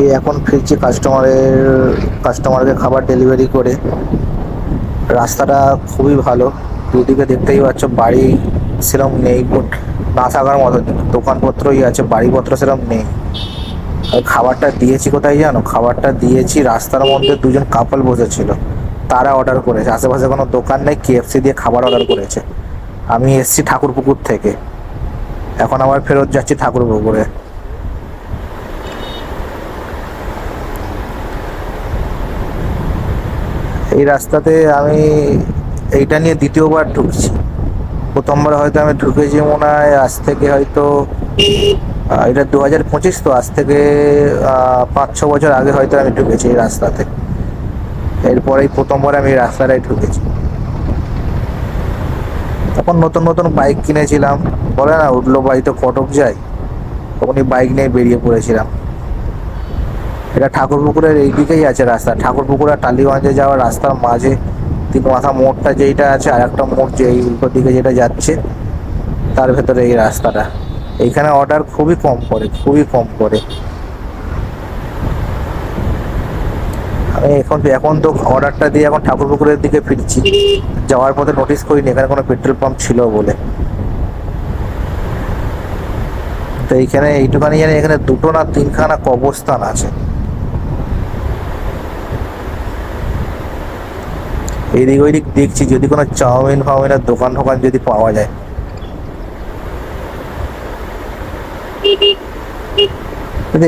এই এখন ফিরছি কাস্টমারের কাস্টমারকে খাবার ডেলিভারি করে। রাস্তাটা খুবই ভালো। দুদিকে দেখতেই পাচ্ছ বাড়ি সেরকম নেই না থাকার মতো দোকানপত্রই আছে, বাড়িপত্র সেরকম নেই। খাবারটা দিয়েছি কোথায় জানো? খাবারটা দিয়েছি, রাস্তার মধ্যে দুজন কাপল বসেছিল। তারা অর্ডার করেছে। আশেপাশে কোনো দোকান নেই কেএফসি দিয়ে খাবার অর্ডার করেছে। আমি এসছি ঠাকুরপুকুর থেকে। এখন আবার ফেরত যাচ্ছি ঠাকুরপুকুরে। এই রাস্তাতে আমি এইটা নিয়ে দ্বিতীয়বার ঢুকছি। প্রথমবার হয়তো আমি ঢুকেছি মনে হয় আজ থেকে হয়তো এটা দু হাজার পঁচিশ তো, আজ থেকে পাঁচ ছ বছর আগে হয়তো আমি ঢুকেছি এই রাস্তাতে। এরপরেই প্রথমবার আমি এই রাস্তাটায় ঢুকেছি। তখন নতুন নতুন বাইক কিনেছিলাম। বলে না, উঠল বাড়িতে কটক যায় তখনই বাইক নিয়ে বেরিয়ে পড়েছিলাম। এটা ঠাকুরপুকুরের এই দিকেই আছে রাস্তা। ঠাকুরপুকুর আর টালিগঞ্জে যাওয়ার রাস্তার মাঝে তিন মাথা মোড়টা যেইটা আছে, আর একটা মোড় যে এই উল্টো দিকে যেটা যাচ্ছে, তার ভেতরে এই রাস্তাটা। এইখানে অর্ডার খুবই কম করে খুবই কম করে আমি এখন এখন তো অর্ডারটা দিয়ে এখন ঠাকুরপুকুরের দিকে ফিরছি। যাওয়ার পথে নোটিস করিনি, এখানে কোনো পেট্রোল পাম্প ছিল বলে। তো এইখানে এইটুখানি জানি এখানে দুটো না তিনখানা কবরস্থান আছে। এদিক ওইদিক দেখছি যদি কোনো চাউমিন ফাউমিনের দোকান ফোকান যদি পাওয়া যায়।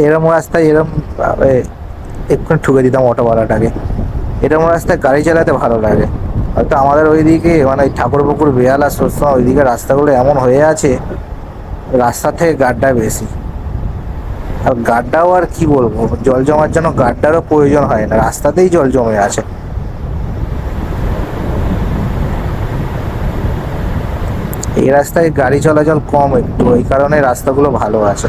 এরম রাস্তায় এরম এক্ষুনি ঠুকে দিতাম অটোওয়ালাটাকে। এরম রাস্তায় গাড়ি চালাতে ভালো লাগে। হয়তো আমাদের ওইদিকে মানে ওই ঠাকুরপুকুর বেহালা সরসমা ওইদিকে রাস্তাগুলো এমন হয়ে আছে, রাস্তা থেকে গাড্ডা বেশি। আর গাড্ডাও আর কি বলব, জল জমার জন্য গাড্ডারও প্রয়োজন হয় না, রাস্তাতেই জল জমে আছে। এই রাস্তায় গাড়ি চলাচল কম একটু ওই কারণে রাস্তাগুলো ভালো আছে।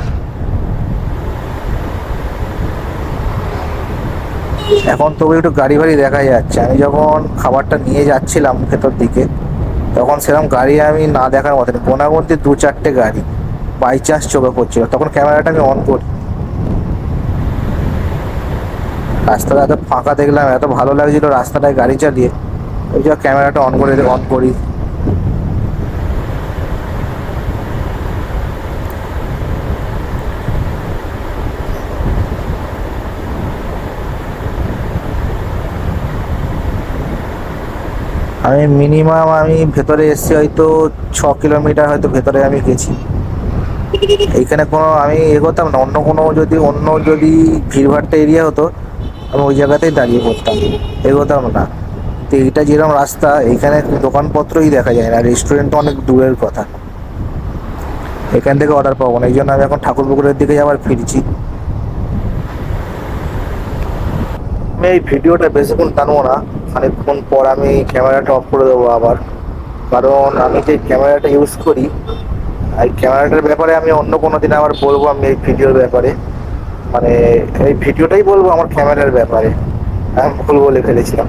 এখন তবু একটু গাড়ি ফাড়ি দেখা যাচ্ছে। আমি যখন খাবারটা নিয়ে যাচ্ছিলাম ভেতর দিকে, তখন সেরকম গাড়ি আমি না দেখার মতন গোনাগুনতি দু চারটে গাড়ি বাই চান্স চোখে পড়ছিল। তখন ক্যামেরাটা আমি অন করি। রাস্তাটা এত ফাঁকা দেখলাম, এত ভালো লাগছিল রাস্তাটায় গাড়ি চালিয়ে। ওই জন্য ক্যামেরাটা অন করে অন করি। আমি মিনিমাম আমি ভেতরে এসেছি হয়তো ছ কিলোমিটার হয়তো ভেতরে আমি গেছি। এইখানে কোনো আমি এগোতাম না, অন্য কোনো যদি, অন্য যদি ভিড়ভাট্টা এরিয়া হতো, আমি ওই জায়গাতেই দাঁড়িয়ে পড়তাম। এগোতাম না। তো এইটা যেরকম রাস্তা, এইখানে দোকানপত্রই দেখা যায় না। রেস্টুরেন্ট অনেক দূরের কথা। এখান থেকে অর্ডার পাবো না। এই জন্য আমি এখন ঠাকুরপুকুরের দিকে আবার ফিরছি। আমি এই ভিডিওটা বেশিক্ষণ টানবো না। খানিকক্ষণ পর আমি ক্যামেরাটা অফ করে দেবো আবার। কারণ আমি যে ক্যামেরাটা ইউজ করি, এই ক্যামেরাটার ব্যাপারে আমি অন্য কোনো দিন আবার বলব আমি এই ভিডিওর ব্যাপারে। মানে এই ভিডিওটাই বলব আমার ক্যামেরার ব্যাপারে। আমি ভুল বলে ফেলেছিলাম।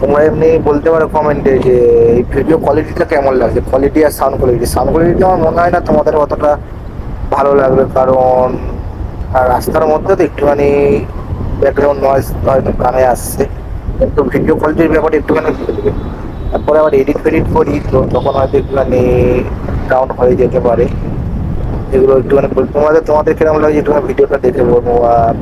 তোমরা এমনি বলতে পারো কমেন্টে যে এই ভিডিও কোয়ালিটিটা কেমন লাগছে? কোয়ালিটি আর সাউন্ড কোয়ালিটি সাউন্ড কোয়ালিটি আমার মনে হয় না তোমাদের অতটা ভালো লাগবে। কারণ রাস্তার মধ্যে তো একটুখানি ব্যাকগ্রাউন্ড নয়েজ হয়তো কানে আসছে। কিন্তু ভিডিও কোয়ালিটির ব্যাপারে একটুখানি তারপরে আবার এডিট ফেডিট করি, তো তখন হয়তো একটুখানি ডাউন হয়ে যেতে পারে। এগুলো একটুখানি তোমাদের তোমাদের কেমন লাগছে? একটুখানি ভিডিওটা দেখে বলব।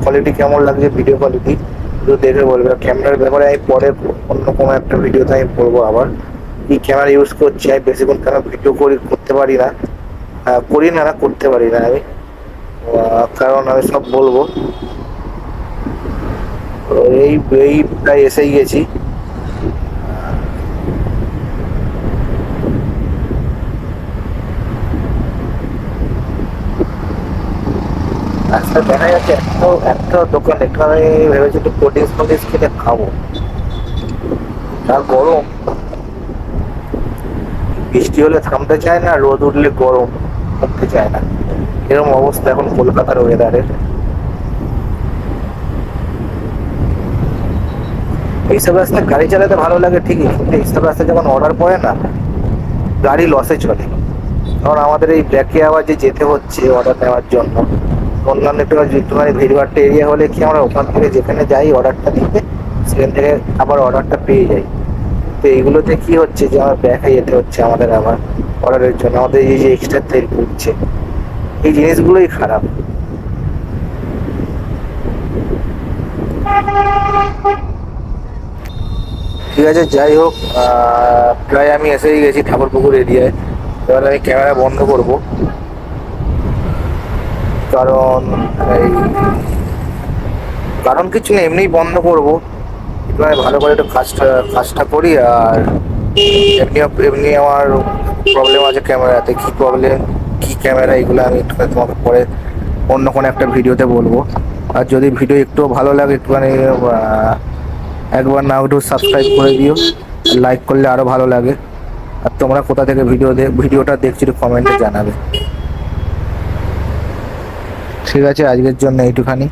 কোয়ালিটি কেমন লাগছে ভিডিও কোয়ালিটি একটু দেখে বলবে। ক্যামেরার ব্যাপারে আমি পরে অন্য কোনো একটা ভিডিওতে আমি বলব আবার। কি ক্যামেরা ইউজ করছি আমি? বেশিক্ষণ কেন ভিডিও করি করতে পারি না। করি না না, করতে পারি না আমি। কারণ আমি সব বলব। এই এই প্রায় এসেই গেছি। রাস্তা দেখা যাচ্ছে একটা দোকান একটু আমি ভেবেছি একটু কোল্ড ড্রিঙ্কস কিনে খাব। যা গরম। বৃষ্টি হলে থামতে চায় না, রোদ উঠলে গরম কমতে চায় না। এরকম অবস্থা এখন কলকাতার ওয়েদারের এইসব রাস্তায় গাড়ি চালাতে ভালো লাগে ঠিকই, কিন্তু এইসব রাস্তায় যখন অর্ডার পড়ে না, গাড়ি লসে চলে। কারণ আমাদের এই ব্যাকে আবার যে যেতে হচ্ছে অর্ডার নেওয়ার জন্য, অন্যান্য একটু একটুখানি ভিড়ভাট্টা এরিয়া হলে কি আমরা ওখান থেকে যেখানে যাই অর্ডারটা দিতে সেখান থেকে আবার অর্ডারটা পেয়ে যাই। তো এইগুলোতে কি হচ্ছে যে আমার ব্যাকে যেতে হচ্ছে আমাদের আবার অর্ডারের জন্য, আমাদের এই যে এক্সট্রা তেল পুড়ছে। এই জিনিসগুলোই খারাপ। ঠিক আছে, যাই হোক প্রায় আমি এসেই গেছি ঠাকুরপুকুর এরিয়ায়। এবার আমি ক্যামেরা বন্ধ করব। কারণ এই, কারণ কিছু নেই, এমনিই বন্ধ করব। ভালো করে একটু কাজটা কাজটা করি, আর এমনি এমনি আমার প্রবলেম আছে ক্যামেরাতে। কি প্রবলেম কি ক্যামেরা, এগুলো আমি একটু তোমাকে পরে অন্য কোনো একটা ভিডিওতে বলব। আর যদি ভিডিও একটু ভালো লাগে, একটুখানি একবার না একটু সাবস্ক্রাইব করে দিও। লাইক করলে আরও ভালো লাগে। আর তোমরা কোথা থেকে ভিডিও ভিডিওটা দেখছি কমেন্টে জানাবে। ঠিক আছে, আজকের জন্য এইটুখানি।